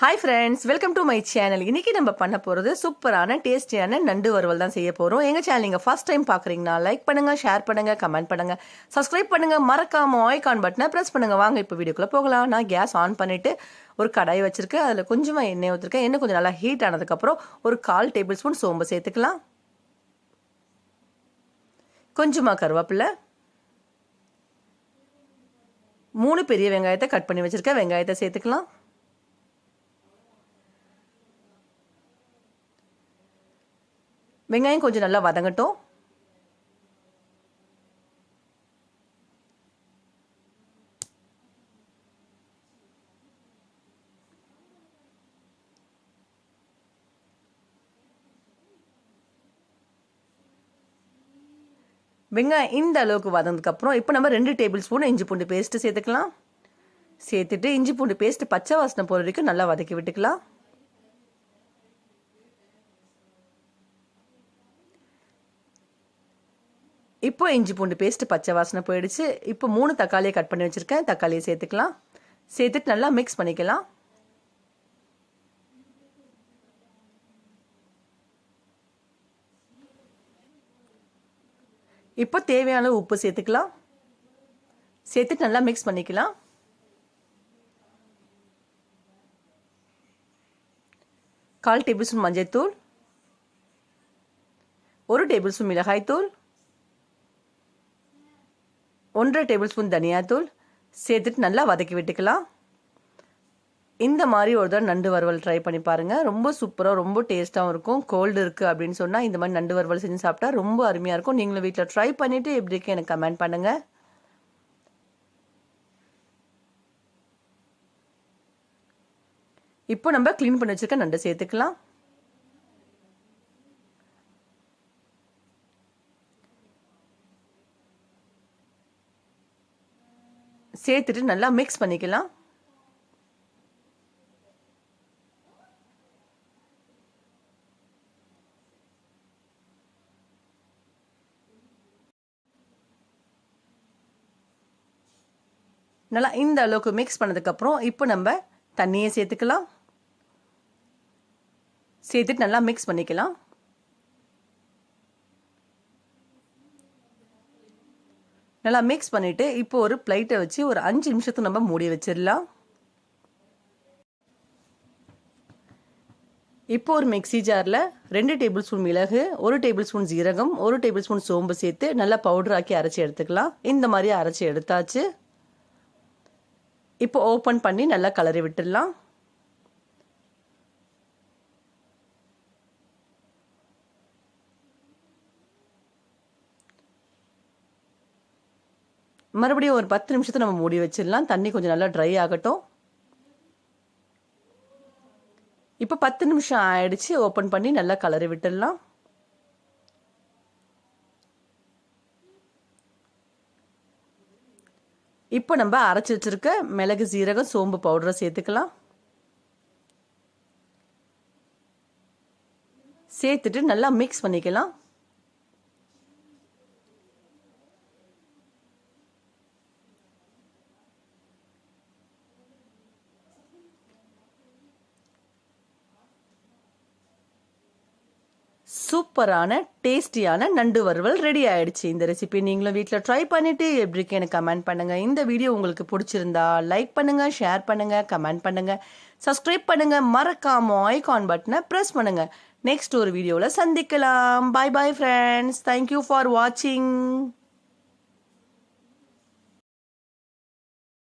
Hi friends welcome to my channel இன்றைக்கி நம்ம பண்ண போகிறது சூப்பரான டேஸ்டியான நண்டு வறுவல் தான் செய்ய போகிறோம் எங்கள் சேனல் நீங்கள் ஃபர்ஸ்ட் டைம் பார்க்குறீங்கன்னா லைக் பண்ணுங்கள் ஷேர் பண்ணுங்கள் கமெண்ட் பண்ணுங்கள் சப்ஸ்கிரைப் பண்ணுங்கள் மறக்காமல் ஆய்கான் பட்டனை ப்ரெஸ் பண்ணுங்கள் வாங்க இப்போ வீடியோக்குள்ளே போகலாம். நான் கேஸ் ஆன் பண்ணிவிட்டு ஒரு கடாய் வச்சுருக்கேன். அதில் கொஞ்சமாக எண்ணெய் ஊற்றிருக்கேன் எண்ணெய் கொஞ்சம் நல்லா ஹீட் ஆனதுக்கப்புறம் ஒரு கால் டேபிள் ஸ்பூன் சோம்பு சேர்த்துக்கலாம். கொஞ்சமாக கருவேப்பிலை. மூணு பெரிய வெங்காயத்தை கட் பண்ணி வச்சுருக்கேன். வெங்காயத்தை சேர்த்துக்கலாம். வெங்காயம் கொஞ்சம் நல்லா வதங்கட்டும். வெங்காயம் இந்த அளவுக்கு வதந்ததுக்கப்புறம் இப்போ நம்ம ரெண்டு டேபிள் ஸ்பூன் இஞ்சி பூண்டு பேஸ்ட்டு சேர்த்துக்கலாம். சேர்த்துட்டு இஞ்சி பூண்டு பேஸ்ட்டு பச்சை வாசனை போகிற வரைக்கும் நல்லா வதக்கி விட்டுக்கலாம். இப்போ இஞ்சி பூண்டு பேஸ்ட்டு பச்சை வாசனை போயிடுச்சு. இப்போ மூணு தக்காளியை கட் பண்ணி வச்சுருக்கேன். தக்காளியை சேர்த்துக்கலாம். சேர்த்துட்டு நல்லா மிக்ஸ் பண்ணிக்கலாம். இப்போ தேவையான உப்பு சேர்த்துக்கலாம். சேர்த்துட்டு நல்லா மிக்ஸ் பண்ணிக்கலாம். கால் டேபிள் ஸ்பூன் மஞ்சள் தூள் ஒரு டேபிள் ஸ்பூன் மிளகாய் தூள் ஒன்றரை டேபிள் ஸ்பூன் தனியாத்தூள் சேர்த்துட்டு நல்லா வதக்கி விட்டுக்கலாம். இந்த மாதிரி ஒரு தடவை நண்டு வறுவல் ட்ரை பண்ணி பாருங்கள் ரொம்ப சூப்பராக ரொம்ப டேஸ்ட்டாகவும் இருக்கும். கோல்டு இருக்குது அப்படின்னு சொன்னால் இந்த மாதிரி நண்டு வறுவல் செஞ்சு சாப்பிட்டா ரொம்ப அருமையாக இருக்கும். நீங்களும் வீட்டில் ட்ரை பண்ணிவிட்டு எப்படி இருக்கு எனக்கு கமெண்ட் பண்ணுங்கள் இப்போ நம்ம க்ளீன் பண்ணி வச்சுருக்க நண்டு சேர்த்துக்கலாம். சேர்த்துட்டு நல்லா மிக்ஸ் பண்ணிக்கலாம். நல்லா இந்த அளவுக்கு மிக்ஸ் பண்ணதுக்கப்புறம் இப்போ நம்ம தண்ணியை சேர்த்துக்கலாம். சேர்த்துட்டு நல்லா மிக்ஸ் பண்ணிக்கலாம். நல்லா மிக்ஸ் பண்ணிவிட்டு இப்போ ஒரு பிளைட்டை வச்சு ஒரு அஞ்சு நிமிஷத்துக்கு நம்ம மூடி வச்சிடலாம். இப்போ ஒரு மிக்சி ஜாரில் ரெண்டு டேபிள் ஸ்பூன் மிளகு ஒரு டேபிள் ஸ்பூன் ஜீரகம் ஒரு டேபிள் ஸ்பூன் சோம்பு சேர்த்து நல்லா பவுடர் ஆக்கி அரைச்சி எடுத்துக்கலாம். இந்த மாதிரி அரைச்சி எடுத்தாச்சு. இப்போ ஓப்பன் பண்ணி நல்லா கலரி விட்டுடலாம். மறுபடியும் ஒரு பத்து நிமிஷத்தை நம்ம மூடி வச்சிடலாம். தண்ணி கொஞ்சம் நல்லா ட்ரை ஆகட்டும். இப்போ பத்து நிமிஷம் ஆயிடுச்சு. ஓப்பன் பண்ணி நல்லா கலரி விட்டுடலாம். இப்போ நம்ம அரைச்சி வச்சிருக்க மிளகு சீரகம் சோம்பு பவுடரை சேர்த்துக்கலாம். சேர்த்துட்டு நல்லா மிக்ஸ் பண்ணிக்கலாம். சூப்பரான டேஸ்டியான நண்டு வறுவல் ரெடி ஆயிடுச்சு. இந்த ரெசிபி நீங்களும் வீட்டில் ட்ரை பண்ணிவிட்டு எப்படி இருக்கு எனக்கு கமெண்ட் பண்ணுங்கள் இந்த வீடியோ உங்களுக்கு பிடிச்சிருந்தா லைக் பண்ணுங்கள் ஷேர் பண்ணுங்கள் கமெண்ட் பண்ணுங்கள் சப்ஸ்கிரைப் பண்ணுங்கள் மறக்காம ஐகான் பட்டனை ப்ரெஸ் பண்ணுங்கள் நெக்ஸ்ட் ஒரு வீடியோவில் சந்திக்கலாம். Bye bye friends thank you for வாட்சிங்